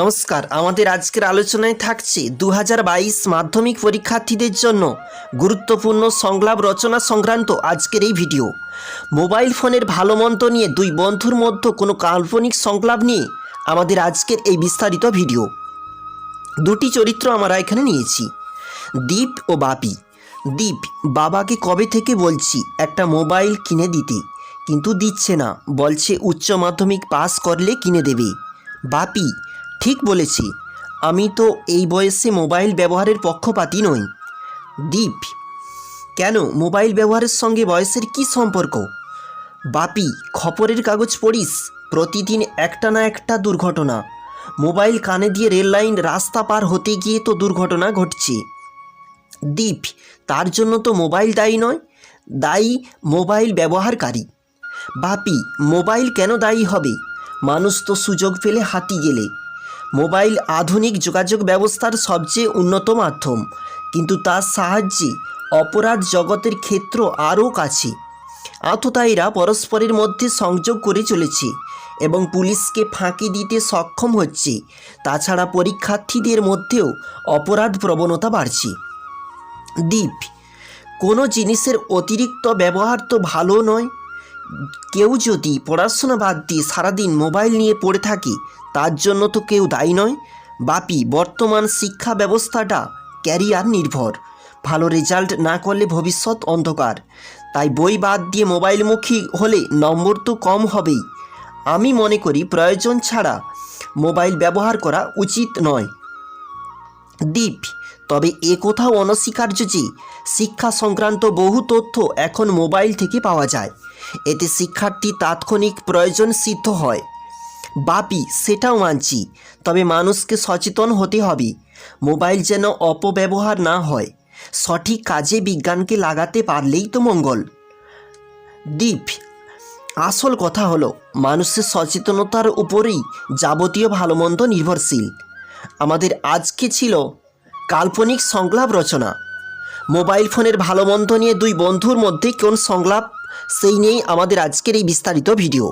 নমস্কার, আমাদের আজকের আলোচনায় থাকছে দু হাজার বাইশ মাধ্যমিক পরীক্ষার্থীদের জন্য গুরুত্বপূর্ণ সংলাপ রচনা সংক্রান্ত আজকের এই ভিডিও। মোবাইল ফোনের ভালো মন্দ নিয়ে দুই বন্ধুর মধ্যে কোনো কাল্পনিক সংলাপ নিয়ে আমাদের আজকের এই বিস্তারিত ভিডিও। দুটি চরিত্র আমরা এখানে নিয়েছি, দীপ ও বাপি। দীপ, বাবাকে কবে থেকে বলছি, একটা মোবাইল কিনে দিতে। কিন্তু দিচ্ছে না, বলছে উচ্চ মাধ্যমিক পাস করলে কিনে দেবে। বাপি, ঠিক বলেছি, আমি তো এই বয়সে মোবাইল ব্যবহারের পক্ষপাতি নই। দীপ, কেন, মোবাইল ব্যবহারের সঙ্গে বয়সের কি সম্পর্ক? বাপি, খবরের কাগজ পড়িস, প্রতিদিন একটা না একটা দুর্ঘটনা। মোবাইল কানে দিয়ে রেল লাইন রাস্তা পার হতে গিয়ে তো দুর্ঘটনা ঘটছে। দ্বীপ। তার জন্য তো মোবাইল দায়ী নয়, দায়ী মোবাইল ব্যবহারকারী। বাপি, মোবাইল কেন দায়ী হবে? মানুষ তো সুযোগ পেলে হাতি গেলে। মোবাইল আধুনিক যোগাযোগ ব্যবস্থার সবচেয়ে উন্নত মাধ্যম, কিন্তু তার সাহায্যে অপরাধ জগতের ক্ষেত্র আরও কাছে। আততায়ীরা পরস্পরের মধ্যে সংযোগ করে চলেছে এবং পুলিশকে ফাঁকি দিতে সক্ষম হচ্ছে। তাছাড়া পরীক্ষার্থীদের মধ্যেও অপরাধ প্রবণতা বাড়ছে। দ্বীপ। কোনো জিনিসের অতিরিক্ত ব্যবহার তো ভালো নয়। কেউ যদি পড়াশোনা বাদ দিয়ে সারাদিন মোবাইল নিয়ে পড়ে থাকে, তার জন্য তো কেউ দায়ী নয়। বাপি, বর্তমান শিক্ষা ব্যবস্থাটা ক্যারিয়ার নির্ভর। ভালো রেজাল্ট না করলে ভবিষ্যৎ অন্ধকার। তাই বই বাদ দিয়ে মোবাইলমুখী হলে নম্বর তো কম হবেই। আমি মনে করি প্রয়োজন ছাড়া মোবাইল ব্যবহার করা উচিত নয়। দ্বীপ তবে এ কোথাও অনস্বীকার্য যে শিক্ষা সংক্রান্ত বহু তথ্য এখন মোবাইল থেকে পাওয়া যায়। এতে শিক্ষার্থী তাৎক্ষণিক প্রয়োজন সিদ্ধ হয়। বাপি, সেটাও মানছি, তবে মানুষকে সচেতন হতে হবে। মোবাইল যেন অপব্যবহার না হয়। সঠিক কাজে বিজ্ঞানকে লাগাতে পারলেই তো মঙ্গল। দ্বীপ আসল কথা হলো, মানুষের সচেতনতার উপরেই যাবতীয় ভালো মন্দ নির্ভরশীল। আমাদের আজকে ছিল কাল্পনিক সংলাপ রচনা। মোবাইল ফোনের ভালো মন্দ নিয়ে দুই বন্ধুর মধ্যে কোন সংলাপ? সেই নিয়েই আমাদের আজকের এই বিস্তারিত ভিডিও।